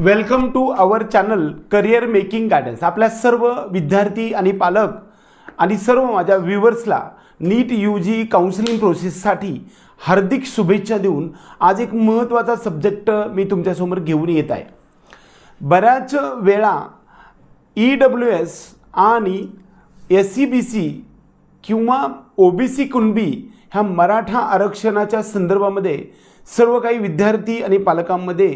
Welcome to our channel career making guidance. आपल्या सर्व विद्यार्थी आणि पालक आणि सर्व माझ्या व्ह्युअर्सला नीट यू जी काउन्सिलिंग प्रोसेससाठी हार्दिक शुभेच्छा देऊन आज एक महत्त्वाचा सब्जेक्ट मी तुमच्यासमोर घेऊन येत आहे. बऱ्याच वेळा ई डब्ल्यू एस आणि एस सी बी सी किंवा ओ बी सी कुणबी ह्या मराठा आरक्षणाच्या संदर्भामध्ये सर्व काही विद्यार्थी आणि पालकांमध्ये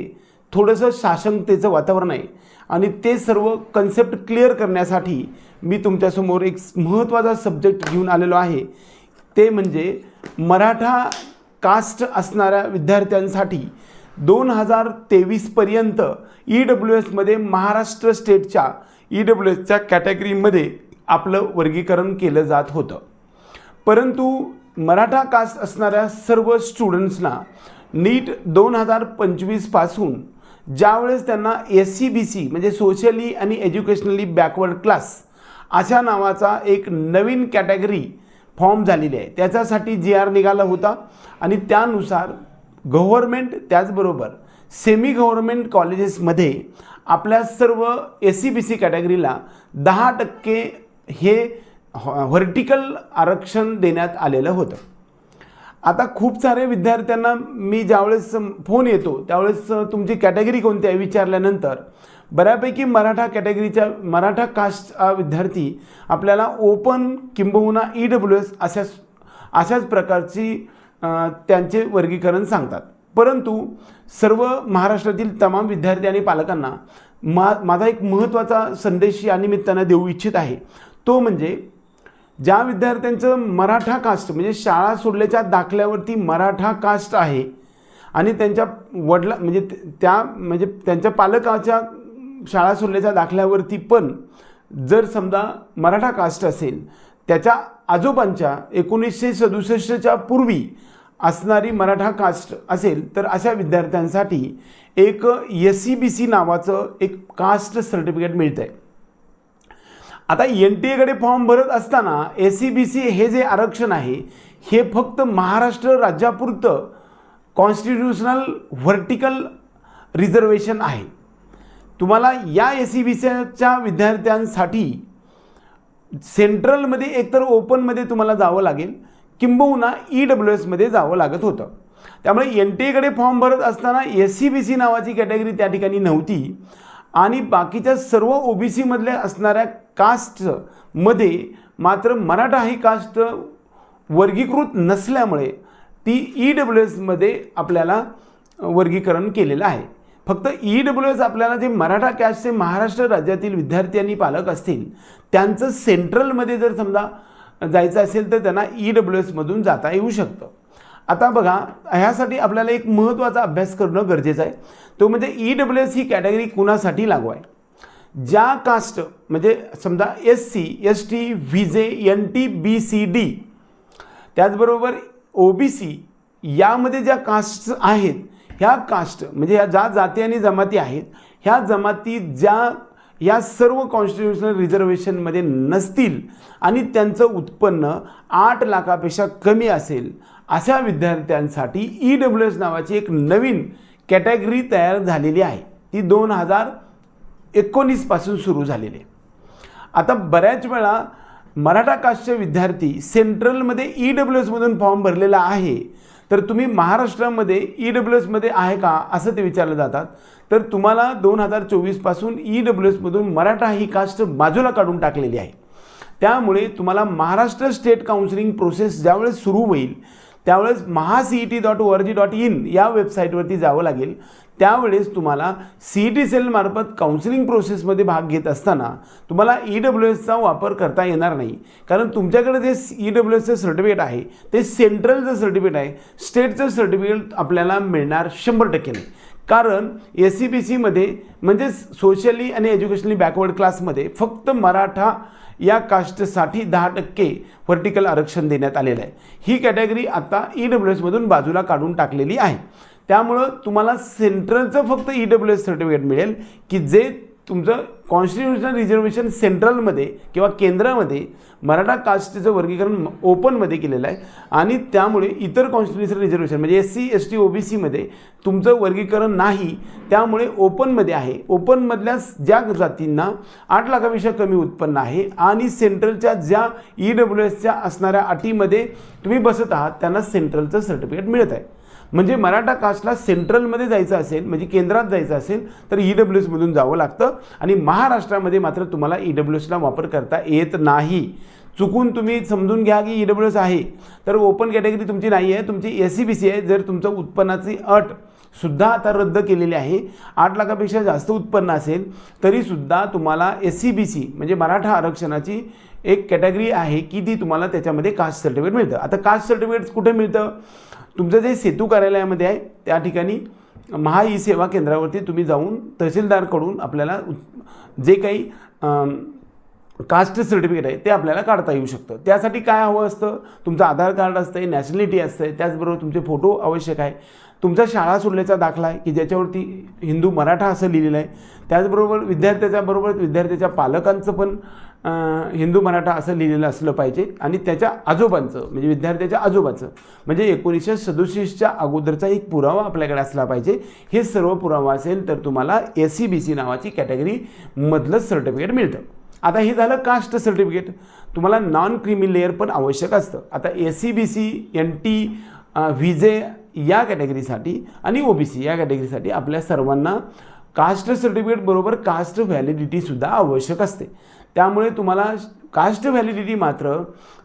थोडंसं साशंकतेचं वातावरण आहे. आणि ते सर्व कन्सेप्ट क्लिअर करण्यासाठी मी तुमच्यासमोर एक महत्त्वाचा सब्जेक्ट घेऊन आलेलो आहे. ते म्हणजे मराठा कास्ट असणाऱ्या विद्यार्थ्यांसाठी दोन हजार तेवीसपर्यंत ई डब्ल्यू एसमध्ये महाराष्ट्र स्टेटच्या ई डब्ल्यू एसच्या कॅटेगरीमध्ये आपलं वर्गीकरण केलं जात होतं. परंतु मराठा कास्ट असणाऱ्या सर्व स्टुडंट्सना नीट दोन हजार पंचवीसपासून ज्यावेळेस त्यांना एस सी बी सी म्हणजे सोशली आणि एज्युकेशनली बॅकवर्ड क्लास अशा नावाचा एक नवीन कॅटेगरी फॉर्म झालेली आहे. त्याच्यासाठी जी आर निघाला होता आणि त्यानुसार गव्हर्मेंट त्याचबरोबर सेमी गव्हर्मेंट कॉलेजेसमध्ये आपल्या सर्व एस सी बी सी कॅटेगरीला दहा टक्के हे व्हर्टिकल आरक्षण देण्यात आलेलं होतं. आता खूप सारे विद्यार्थ्यांना मी ज्यावेळेस फोन येतो त्यावेळेस तुमची कॅटेगरी कोणती आहे विचारल्यानंतर बऱ्यापैकी मराठा कॅटेगरीच्या मराठा कास्ट विद्यार्थी आपल्याला ओपन किंबहुना ई डब्ल्यू एस अशाच अशाच प्रकारची त्यांचे वर्गीकरण सांगतात. परंतु सर्व महाराष्ट्रातील तमाम विद्यार्थी आणि पालकांना मा माझा एक महत्त्वाचा संदेश या निमित्तानं देऊ इच्छित आहे. तो म्हणजे ज्या विद्यार्थ्यांचं मराठा कास्ट म्हणजे शाळा सोडल्याच्या दाखल्यावरती मराठा कास्ट आहे आणि त्यांच्या वडला म्हणजे त्या म्हणजे त्यांच्या पालकाच्या शाळा सोडल्याच्या दाखल्यावरती पण जर समजा मराठा कास्ट असेल त्याच्या आजोबांच्या एकोणीसशे सदुसष्टच्या पूर्वी असणारी मराठा कास्ट असेल तर अशा विद्यार्थ्यांसाठी एक एस सी बी सी नावाचं एक कास्ट सर्टिफिकेट मिळतं आहे आता एन टी एकडे फॉर्म भरत असताना ए सी बी सी हे जे आरक्षण आहे हे फक्त महाराष्ट्र राज्यापुरतं कॉन्स्टिट्युशनल व्हर्टिकल रिझर्वेशन आहे. तुम्हाला या ए सी बी सीच्या विद्यार्थ्यांसाठी सेंट्रलमध्ये एकतर ओपनमध्ये तुम्हाला जावं लागेल किंबहुना ई डब्ल्यू एसमध्ये जावं लागत होतं. त्यामुळे एन टी एकडे फॉर्म भरत असताना एस सी बी सी नावाची कॅटेगरी त्या ठिकाणी नव्हती. आणि बाकीच्या सर्व ओ बी सीमधल्या असणाऱ्या कास्टमध्ये मात्र मराठा ही कास्ट वर्गीकृत नसल्यामुळे ती ई डब्ल्यू एसमध्ये आपल्याला वर्गीकरण केलेलं आहे. फक्त ई डब्ल्यू एस आपल्याला जे मराठा कॅस्टचे महाराष्ट्र राज्यातील विद्यार्थी आणि पालक असतील त्यांचं सेंट्रलमध्ये जर समजा जायचं असेल तर त्यांना ई डब्ल्यू एसमधून जाता येऊ शकतं. आता बघा ह्यासाठी आपल्याला एक महत्त्वाचा अभ्यास करणं गरजेचं आहे. तो म्हणजे ई डब्ल्यू एस ही कॅटेगरी कुणासाठी लागू आहे? ज्या कास्ट म्हणजे समजा S C S T V J N T B C D त्याचबरोबर ओ बी सी यामध्ये ज्या कास्ट आहेत ह्या कास्ट म्हणजे ह्या ज्या जाती आणि जमाती आहेत ह्या जमाती ज्या या सर्व कॉन्स्टिट्युशनल रिझर्वेशनमध्ये नसतील आणि त्यांचं उत्पन्न आठ लाखापेक्षा कमी असेल अशा विद्यार्थ्यांसाठी ई डब्ल्यू एस नावाची एक नवीन कॅटेगरी तयार झालेली आहे. ती दोन हजार एकोणीसपासून सुरू झालेले. आता बऱ्याच वेळा मराठा कास्टचे विद्यार्थी सेंट्रलमध्ये ई डब्ल्यू एसमधून फॉर्म भरलेला आहे. तर तुम्ही महाराष्ट्रामध्ये ई डब्ल्यू एसमध्ये आहे का असं ते विचारलं जातात. तर तुम्हाला दोन हजार चोवीसपासून ई डब्ल्यू एसमधून मराठा ही कास्ट बाजूला काढून टाकलेली आहे. त्यामुळे तुम्हाला महाराष्ट्र स्टेट काउन्सिलिंग प्रोसेस ज्यावेळेस सुरू होईल त्यावेळेस Maha C E T dot O R G dot in या वेबसाईटवरती जावं लागेल. त्यावेळेस तुम्हाला सी ई टी सेलमार्फत काउन्सिलिंग प्रोसेसमध्ये भाग घेत असताना तुम्हाला ई डब्ल्यू एसचा वापर करता येणार नाही. कारण तुमच्याकडे जे ई डब्ल्यू एसचं सर्टिफिकेट आहे ते सेंट्रलचं सर्टिफिकेट आहे. स्टेटचं सर्टिफिकेट आपल्याला मिळणार शंभर टक्के नाही. कारण एस सी बी सीमध्ये म्हणजे सोशली आणि एज्युकेशनली बॅकवर्ड क्लासमध्ये फक्त मराठा या कास्टसाठी दहा टक्के व्हर्टिकल आरक्षण देण्यात आलेलं आहे. ही कॅटेगरी आता ई डब्ल्यू एसमधून बाजूला काढून टाकलेली आहे. त्यामुळं तुम्हाला सेंट्रलचं फक्त ई डब्ल्यू एस सर्टिफिकेट मिळेल की जे तुमचं कॉन्स्टिट्युशनल रिझर्वेशन सेंट्रलमध्ये किंवा केंद्रामध्ये मराठा कास्टचं वर्गीकरण ओपनमध्ये केलेलं आहे. आणि त्यामुळे इतर कॉन्स्टिट्युशनल रिझर्वेशन म्हणजे S C S T O B सीमध्ये तुमचं वर्गीकरण नाही त्यामुळे ओपनमध्ये आहे. ओपनमधल्या ज्या जातींना आठ लाखापेक्षा कमी उत्पन्न आहे आणि सेंट्रलच्या ज्या ई डब्ल्यू एसच्या असणाऱ्या अटीमध्ये तुम्ही बसत आहात त्यांना सेंट्रलचं सर्टिफिकेट मिळत आहे. म्हणजे मराठा कास्टला सेंट्रलमध्ये जायचं असेल म्हणजे केंद्रात जायचं असेल तर ई डब्ल्यू एसमधून जावं लागतं. आणि महाराष्ट्रामध्ये मात्र तुम्हाला ई डब्ल्यू एसला वापर करता येत नाही. चुकून तुम्ही समजून घ्या की ई डब्ल्यू एस आहे. तर ओपन कॅटेगरी तुमची नाही आहे. तुमची एस सी बी सी आहे. जर तुमचं उत्पन्नाची अट सुद्धा आता रद्द केलेली आहे आठ लाखापेक्षा जास्त उत्पन्न असेल तरीसुद्धा तुम्हाला एस सी बी सी म्हणजे मराठा आरक्षणाची एक कॅटेगरी आहे की ती तुम्हाला त्याच्यामध्ये कास्ट सर्टिफिकेट मिळतं. आता कास्ट सर्टिफिकेट कुठे मिळतं? तुमचं जे सेतू कार्यालयामध्ये आहे त्या ठिकाणी महा ई सेवा केंद्रावरती तुम्ही जाऊन तहसीलदारकडून आपल्याला जे काही कास्ट सर्टिफिकेट आहे ते आपल्याला काढता येऊ शकतं. त्यासाठी काय हवं असतं? तुमचं आधार कार्ड असतं नॅशनॅलिटी असते त्याचबरोबर तुमचे फोटो आवश्यक आहे. तुमचा शाळा सोडल्याचा दाखला आहे की ज्याच्यावरती हिंदू मराठा असं लिहिलेलं आहे त्याचबरोबर विद्यार्थ्याच्या बरोबर विद्यार्थ्याच्या पालकांचं पण हिंदू मराठा असं लिहिलेलं असलं पाहिजे. आणि त्याच्या आजोबांचं म्हणजे विद्यार्थ्याच्या आजोबाचं म्हणजे एकोणीसशे सदुसष्टच्या अगोदरचा एक पुरावा आपल्याकडे असला पाहिजे. हे सर्व पुरावा असेल तर तुम्हाला एस सी बी सी नावाची कॅटेगरीमधलं सर्टिफिकेट मिळतं. आता हे झालं कास्ट सर्टिफिकेट तुम्हाला नॉन क्रिमी लेअर पण आवश्यक असतं. आता S E B C N T V J या कॅटेगरीसाठी आणि ओ बी सी या कॅटेगरीसाठी आपल्या सर्वांना कास्ट सर्टिफिकेट बरोबर कास्ट व्हॅलिडिटीसुद्धा आवश्यक असते. त्यामुळे तुम्हाला कास्ट व्हॅलिडिटी मात्र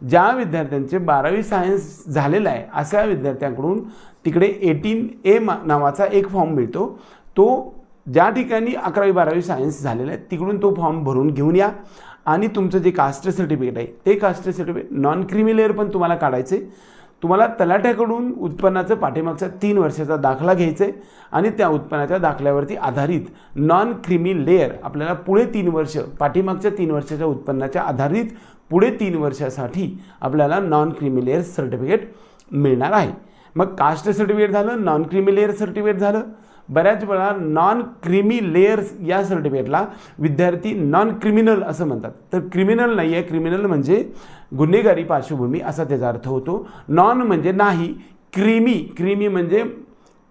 ज्या विद्यार्थ्यांचे बारावी सायन्स झालेलं आहे अशा विद्यार्थ्यांकडून तिकडे एटीन ए मा नावाचा एक फॉर्म मिळतो. तो ज्या ठिकाणी अकरावी बारावी सायन्स झालेलं आहे तिकडून तो फॉर्म भरून घेऊन या. आणि तुमचं जे कास्ट सर्टिफिकेट आहे ते कास्ट सर्टिफिकेट नॉन क्रिमिलेअर पण तुम्हाला काढायचे. तुम्हाला तलाठ्याकडून उत्पन्नाचं पाठीमागचा तीन वर्षाचा दाखला घ्यायचा आहे आणि त्या उत्पन्नाच्या दाखल्यावरती आधारित नॉन क्रिमी लेअर आपल्याला पुढे तीन वर्ष पाठीमागच्या तीन वर्षाच्या उत्पन्नाच्या आधारित पुढे तीन वर्षासाठी आपल्याला नॉन क्रिमी लेअर सर्टिफिकेट मिळणार आहे. मग कास्ट सर्टिफिकेट झालं नॉन क्रिमी लेअर सर्टिफिकेट झालं. बऱ्याच वेळा नॉन क्रिमी लेयर्स या सर्टिफिकेटला विद्यार्थी नॉन क्रिमिनल असं म्हणतात. तर क्रिमिनल नाही आहे क्रिमिनल म्हणजे गुन्हेगारी पार्श्वभूमी असा त्याचा अर्थ होतो. नॉन म्हणजे नाही. क्रिमी क्रिमी म्हणजे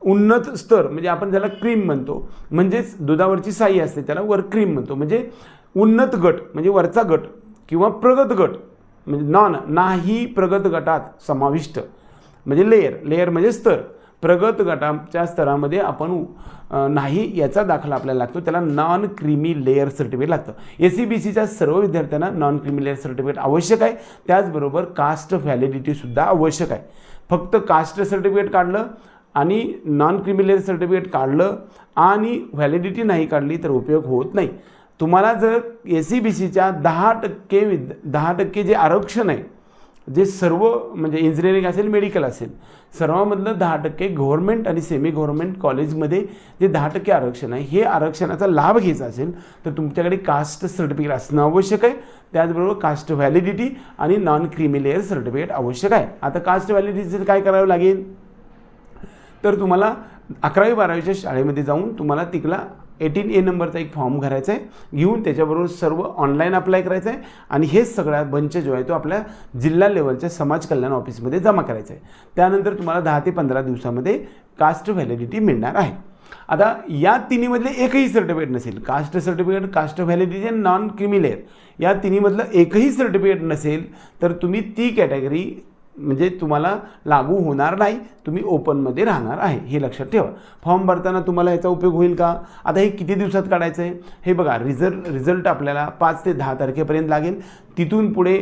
उन्नत स्तर. म्हणजे आपण ज्याला क्रीम म्हणतो. म्हणजेच दुधावरची साई असते. त्याला वर क्रीम म्हणतो. म्हणजे उन्नत गट. म्हणजे वरचा गट किंवा प्रगत गट. म्हणजे नॉन नाही प्रगत गटात समाविष्ट. म्हणजे लेयर लेयर म्हणजे स्तर. प्रगत गटाच्या स्तरामध्ये आपण नाही याचा दाखला आपल्याला लागतो. त्याला नॉन क्रिमी लेअर सर्टिफिकेट लागतं. ए सी बी सीच्या सर्व विद्यार्थ्यांना नॉन क्रिमी लेअर सर्टिफिकेट आवश्यक आहे. त्याचबरोबर कास्ट व्हॅलिडिटीसुद्धा आवश्यक आहे. फक्त कास्ट सर्टिफिकेट काढलं आणि नॉन क्रिमी लेअर सर्टिफिकेट काढलं आणि व्हॅलिडिटी नाही काढली तर उपयोग होत नाही. तुम्हाला जर ए सी बी सीच्या दहा टक्के विद दहा टक्के जे आरक्षण आहे जे सर्व म्हणजे इंजिनिअरिंग असेल मेडिकल असेल सर्वामधलं दहा टक्के गव्हर्नमेंट आणि सेमी गव्हर्नमेंट कॉलेजमध्ये जे दहा टक्के आरक्षण आहे हे आरक्षणाचा लाभ घ्यायचा असेल तर तुमच्याकडे कास्ट सर्टिफिकेट असणं आवश्यक आहे. त्याचबरोबर कास्ट व्हॅलिडिटी आणि नॉन क्रिमिलेअर सर्टिफिकेट आवश्यक आहे. आता कास्ट व्हॅलिडिटीचं काय करावं लागेल? तर तुम्हाला अकरावी बारावीच्या शाळेमध्ये जाऊन तुम्हाला तिकला एटीन ए नंबरचा एक फॉर्म भरायचा आहे. घेऊन त्याच्याबरोबर सर्व ऑनलाईन अप्लाय करायचं आहे. आणि हे सगळा बंच जो आहे तो आपल्या जिल्हा लेवलच्या समाज कल्याण ऑफिसमध्ये जमा करायचा आहे. त्यानंतर तुम्हाला दहा ते पंधरा दिवसामध्ये कास्ट व्हॅलिडिटी मिळणार आहे. आता या तिन्हीमधले एकही सर्टिफिकेट नसेल. कास्ट सर्टिफिकेट कास्ट व्हॅलिडिटी आणि नॉन क्रिमिलेअर या तिन्हीमधलं एकही सर्टिफिकेट नसेल तर तुम्ही ती कॅटेगरी म्हणजे तुम्हाला लागू होणार नाही तुम्ही ओपनमध्ये राहणार आहे हे लक्षात ठेवा. फॉर्म भरताना तुम्हाला ह्याचा उपयोग होईल का? आता हे किती दिवसात काढायचं आहे? हे बघा रिझल्ट रिझल्ट आपल्याला पाच ते दहा तारखेपर्यंत लागेल. तिथून पुढे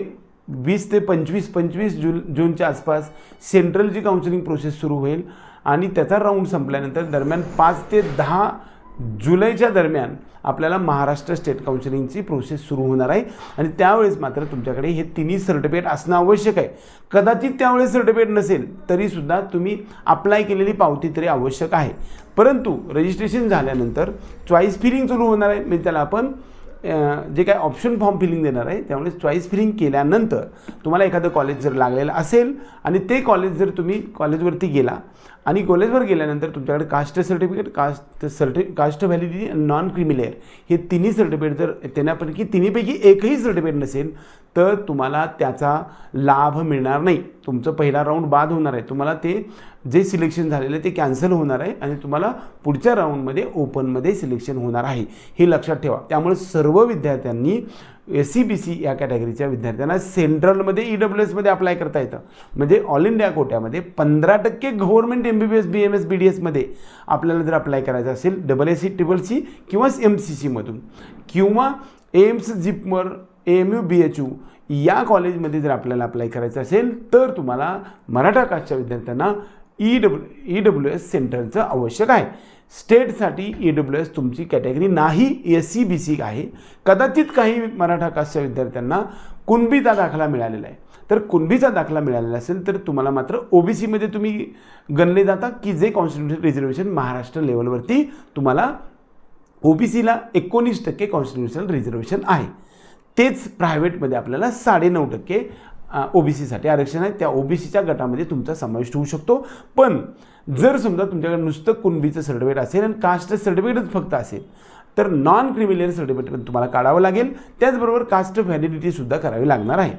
वीस ते पंचवीस पंचवीस जून जूनच्या आसपास सेंट्रलची काउन्सिलिंग प्रोसेस सुरू होईल आणि त्याचा राऊंड संपल्यानंतर दरम्यान पाच ते दहा जुलैच्या दरम्यान आपल्याला महाराष्ट्र स्टेट काउन्सिलिंगची प्रोसेस सुरू होणार आहे. आणि त्यावेळेस मात्र तुमच्याकडे हे तिन्ही सर्टिफिकेट असणं आवश्यक आहे. कदाचित त्यावेळेस सर्टिफिकेट नसेल तरीसुद्धा तुम्ही अप्लाय केलेली पावती तरी आवश्यक आहे. परंतु रजिस्ट्रेशन झाल्यानंतर चॉईस फिलिंग सुरू होणार आहे. म्हणजे त्याला आपण जे काय ऑप्शन फॉर्म फिलिंग देणार आहे त्यामुळे चॉईस फिलिंग केल्यानंतर तुम्हाला एखादं कॉलेज जर लागलेलं असेल आणि ते कॉलेज जर तुम्ही कॉलेजवरती गेला आणि कॉलेजवर गेल्यानंतर तुमच्याकडे caste certificate caste सर्टि caste validity non creamy layer हे तिन्ही सर्टिफिकेट जर त्यांनापैकी तिन्हीपैकी एकही सर्टिफिकेट नसेल तर तुम्हाला त्याचा लाभ मिळणार नाही. तुमचं पहिला राऊंड बाद होणार आहे. तुम्हाला ते जे सिलेक्शन झालेलं आहे ते कॅन्सल होणार आहे आणि तुम्हाला पुढच्या राऊंडमध्ये ओपनमध्ये सिलेक्शन होणार आहे. हे लक्षात ठेवा. त्यामुळे सर्व विद्यार्थ्यांनी एस सी बी सी या कॅटेगरीच्या विद्यार्थ्यांना सेंट्रलमध्ये ई डब्ल्यू एसमध्ये अप्लाय करता येतं. म्हणजे ऑल इंडिया कोट्यामध्ये पंधरा टक्के government M B B S B M S B D एसमध्ये आपल्याला जर अप्लाय करायचं असेल double S C triple C किंवा एम सी सीमधून किंवा AIIMS JIPMER M U B H U या कॉलेजमध्ये जर आपल्याला अप्लाय करायचं असेल तर तुम्हाला मराठा कास्टच्या विद्यार्थ्यांना E W E W S सेंटरचं आवश्यक आहे. स्टेटसाठी ई डब्ल्यू एस तुमची कॅटेगरी नाही एस सी बी सी आहे. कदाचित काही मराठा कास्टच्या विद्यार्थ्यांना कुणबीचा दाखला मिळालेला आहे. तर कुणबीचा दाखला मिळालेला असेल तर तुम्हाला मात्र ओ बी सीमध्ये तुम्ही गणले जाता की जे कॉन्स्टिट्युशन रिझर्वेशन महाराष्ट्र लेवलवरती तुम्हाला ओ बी सीला एकोणीस टक्के कॉन्स्टिट्युशनल रिझर्वेशन आहे. तेच प्रायव्हेटमध्ये आपल्याला साडेनऊ टक्के ओ बी सीसाठी आरक्षण आहे. त्या ओ बी सीच्या गटामध्ये तुमचा समावेश होऊ शकतो. पण जर समजा तुमच्याकडे नुसतं कुणबीचं सर्टिफिकेट असेल आणि कास्ट सर्टिफिकेटच फक्त असेल तर नॉन क्रिमिलियर सर्टिफिकेट तुम्हाला काढावं लागेल. त्याचबरोबर कास्ट व्हॅलिडिटीसुद्धा करावी लागणार आहे.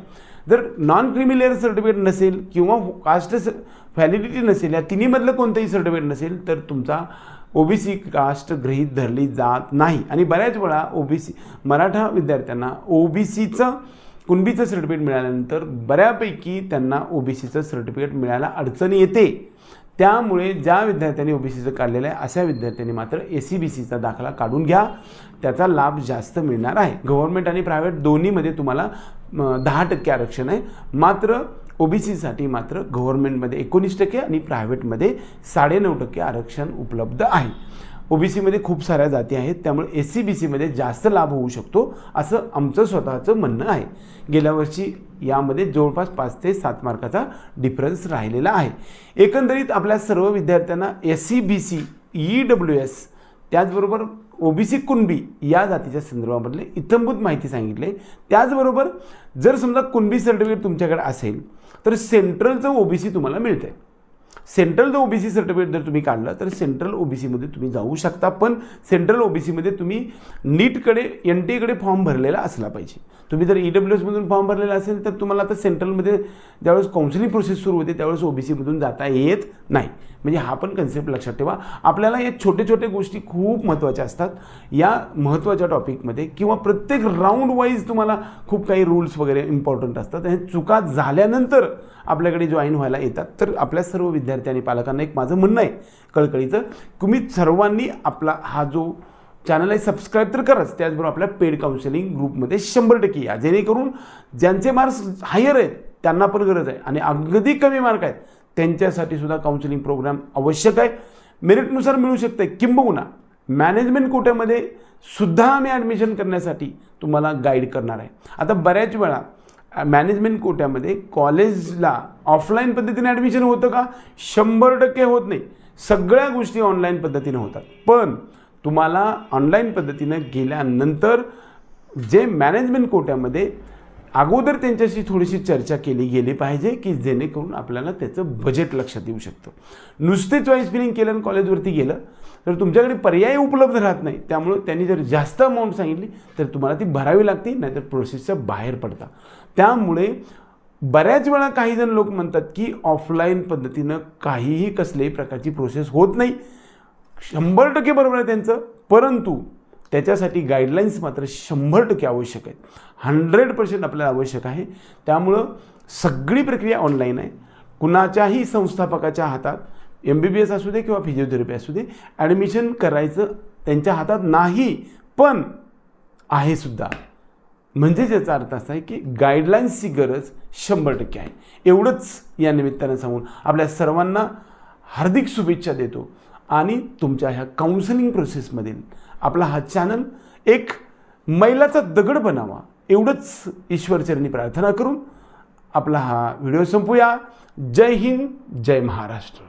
जर नॉन क्रिमिलियर सर्टिफिकेट नसेल किंवा कास्ट व्हॅलिडिटी नसेल या तिन्हीमधलं कोणतंही सर्टिफिकेट नसेल तर तुमचा ओबीसी कास्ट गृहीत धरली जात नाही. आणि बऱ्याच वेळा ओबीसी मराठा विद्यार्थ्यांना ओबीसीचं कुणबीचं सर्टिफिकेट मिळाल्यानंतर बऱ्यापैकी त्यांना ओबीसीचं सर्टिफिकेट मिळायला अडचण येते. त्यामुळे ज्या विद्यार्थ्यांनी ओबीसीचं काढलेलं आहे अशा विद्यार्थ्यांनी मात्र ए सी बी सीचा दाखला काढून घ्या. त्याचा लाभ जास्त मिळणार आहे. गव्हर्नमेंट आणि प्रायव्हेट दोन्हीमध्ये तुम्हाला दहा टक्के आरक्षण आहे. मात्र ओबीसीसाठी मात्र गव्हर्नमेंटमध्ये एकोणीस टक्के आणि प्रायव्हेटमध्ये साडेनऊ टक्के आरक्षण उपलब्ध आहे. ओबीसीमध्ये खूप साऱ्या जाती आहेत त्यामुळे एस सी बी सीमध्ये जास्त लाभ होऊ शकतो असं आमचं स्वतःचं म्हणणं आहे. गेल्या वर्षी यामध्ये जवळपास पाच ते सात मार्काचा डिफरन्स राहिलेला आहे. एकंदरीत आपल्या सर्व विद्यार्थ्यांना S E B C E W S त्याचबरोबर ओबीसी कुणबी या जातीच्या संदर्भामधले इतंभूत माहिती सांगितले त्याचबरोबर जर समजा कुणबी सर्टिफिकेट तुमच्याकडे असेल तर सेंट्रलचं ओबीसी तुम्हाला मिळतं सेंट्रल जर ओबीसी सर्टिफिकेट जर तुम्ही काढलं तर सेंट्रल ओबीसीमध्ये तुम्ही जाऊ शकता पण सेंट्रल ओबीसीमध्ये तुम्ही नीटकडे एन टी एकडे फॉर्म भरलेला असला पाहिजे. तुम्ही जर ई डब्ल्यू एसमधून फॉर्म भरलेला असेल तर तुम्हाला आता सेंट्रलमध्ये ज्यावेळेस काउन्सिलिंग प्रोसेस सुरू होते त्यावेळेस ओबीसीमधून जाता येत नाही. म्हणजे हा पण कन्सेप्ट लक्षात ठेवा. आपल्याला या छोटे छोटे गोष्टी खूप महत्त्वाच्या असतात. या महत्त्वाच्या टॉपिकमध्ये किंवा प्रत्येक राऊंड वाईज तुम्हाला खूप काही रूल्स वगैरे इम्पॉर्टंट असतात. हे चुका झाल्यानंतर आपल्याकडे जॉईन व्हायला येतात. तर आपल्या सर्व विद्यार्थी आणि पालकांना एक माझं म्हणणं आहे कळकळीचं. तुम्ही सर्वांनी आपला हा जो चॅनल आहे सबस्क्राईब तर करच. त्याचबरोबर आपल्या पेड काउन्सिलिंग ग्रुपमध्ये शंभर टक्के या. जेणेकरून ज्यांचे मार्क्स हायर आहेत त्यांना पण गरज आहे. आणि अगदी कमी मार्क आहेत त्यांच्यासाठी सुद्धा काउन्सिलिंग प्रोग्राम आवश्यक आहे. मेरिटनुसार मिळू शकते किंबहुना मॅनेजमेंट कोट्यामध्ये सुद्धा आम्ही ॲडमिशन करण्यासाठी तुम्हाला गाईड करणार आहे. आता बऱ्याच वेळा मॅनेजमेंट कोट्यामध्ये कॉलेजला ऑफलाईन पद्धतीने ॲडमिशन होतं का? शंभर टक्के होत नाही. सगळ्या गोष्टी ऑनलाईन पद्धतीने होतात. पण तुम्हाला ऑनलाईन पद्धतीनं गेल्यानंतर जे मॅनेजमेंट कोट्यामध्ये अगोदर त्यांच्याशी थोडीशी चर्चा केली गेली पाहिजे की जेणेकरून आपल्याला त्याचं बजेट लक्षात येऊ शकतं. नुसते चॉईस फिलिंग केलं आणि कॉलेजवरती गेलं तर तुमच्याकडे पर्याय उपलब्ध राहत नाही. त्यामुळं त्यांनी जर जास्त अमाऊंट सांगितली तर तुम्हाला ती भरावी लागते नाहीतर प्रोसेसच्या बाहेर पडता. त्यामुळे बऱ्याच वेळा काही जण लोक म्हणतात की ऑफलाईन पद्धतीनं काहीही कसल्याही प्रकारची प्रोसेस होत नाही. शंभर टक्के बरोबर आहे त्यांचं परंतु त्याच्यासाठी गाईडलाईन्स मात्र शंभर टक्के आवश्यक आहेत. हंड्रेड पर्सेंट आपल्याला आवश्यक आहे. त्यामुळं सगळी प्रक्रिया ऑनलाईन आहे. कुणाच्याही संस्थापकाच्या हातात एम बी बी एस असू दे किंवा फिजिओथेरपी असू दे ॲडमिशन करायचं त्यांच्या हातात नाही पण आहे सुद्धा. म्हणजे याचा अर्थ असा आहे की गाईडलाईन्सची गरज शंभर टक्के आहे. एवढंच या निमित्तानं सांगून आपल्या सर्वांना हार्दिक शुभेच्छा देतो. आणि तुमच्या ह्या काउन्सलिंग प्रोसेसमधील आपला हा चॅनल एक मैलाचा दगड बनावा एवढंच ईश्वरचरणी प्रार्थना करून आपला हा व्हिडिओ संपूया. जय हिंद जय महाराष्ट्र.